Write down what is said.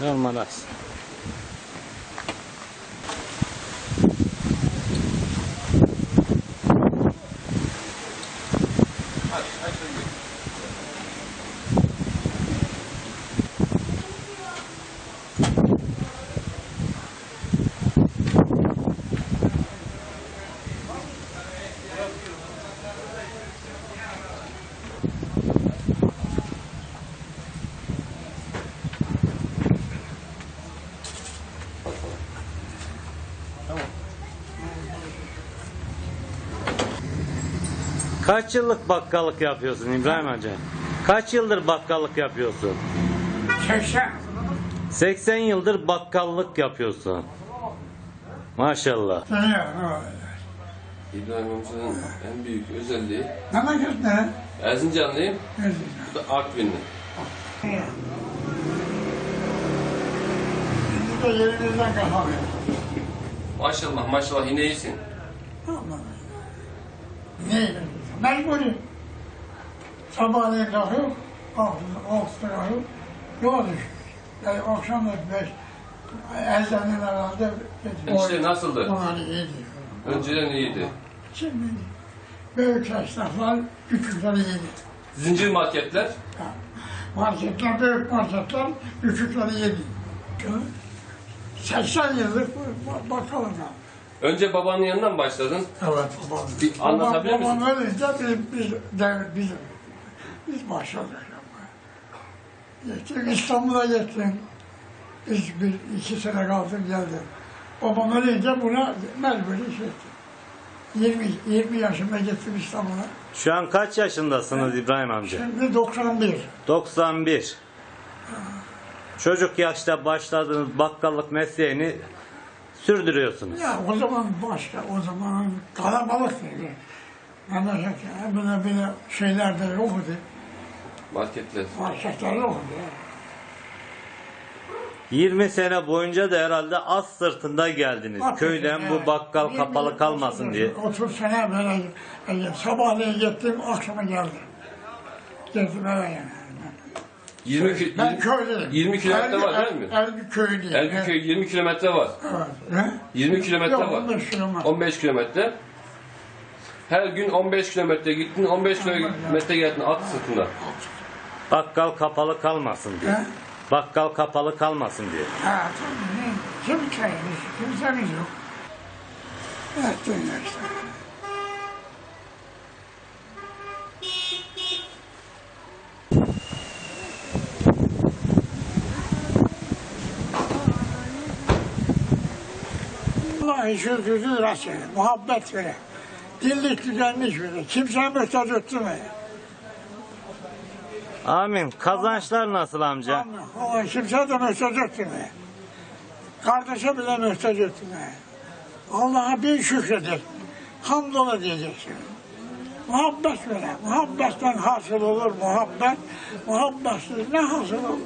normalize Kaç yıllık bakkallık yapıyorsun İbrahim Hoca? Kaç yıldır bakkallık yapıyorsun? 80. 80 yıldır bakkallık yapıyorsun. Maşallah. İbrahim amcanın en büyük özelliği Memleket ne? Erzincanlıyım, bu da Artvinli. Şimdi de yerimizden kalkamıyor. Maşallah maşallah yine iyisin. Aman. Mecburi. Sabahleyin kalkıp, altıda, kalkıp, yola düşüyor. Yani akşam da beş, ezanın herhalde İşte nasıldı? Onlar iyiydi. Önceden iyiydi. Şimdi büyük esnaflar küçükleri yedi. Zincir marketler, Marketler, büyük marketler küçükleri yedi. 80 yıllık bakalım ya. Önce babanın yanından başladın? Evet babam. Bir anlatabilir babam, misin? Babam ölünce biz, biz, biz, biz başladık. Gittim İstanbul'a gittim. Biz bir iki sene kaldım geldim. Babam ölünce buna mecburi şey ettim. 20, 20 yaşımda gittim İstanbul'a. Şu an kaç yaşındasınız İbrahim amca? Şimdi 91. 91. Çocuk yaşta başladığınız bakkallık mesleğini sürdürüyorsunuz. Ya o zaman başka, o zaman kalabalıktı. Memleket böyle böyle şeyler de yoktu. Marketler. Marketler yoktu. 20 sene boyunca da herhalde az sırtında geldiniz. Köyden bu bakkal kapalı kalmasın diye. 30 sene böyle e, sabahleyin gittim, akşama geldim. Gittim eve yani. 20, ki- Ben 20, köylüyüm. 20 kilometre var değil mi? Ergü köylüyüm. Erbiköy 20 kilometre var. Evet. Ne? 20 kilometre Yok, var. 15 kilometre. 15 kilometre. Her gün 15 kilometre gittin, 15 kilometre geldin at sırtında. Bakkal kapalı kalmasın diye. He? Bakkal kapalı kalmasın diye. Ha, tabii. Kim çayımız, kimsemiz yok. Evet, dünya Vallahi şükürdür Rasulü, muhabbet vere. Dillik düzenmiş vere. Kimseye muhtaç ettirme. Amin. Kazançlar nasıl amca? Allah kimseye de muhtaç ettirme. Kardeşe bile muhtaç ettirme. Allah'a bin şükredir. Hamdola diyeceksin. Muhabbet vere. Muhabbetten hasıl olur muhabbet. Muhabbetsiz ne hasıl olur?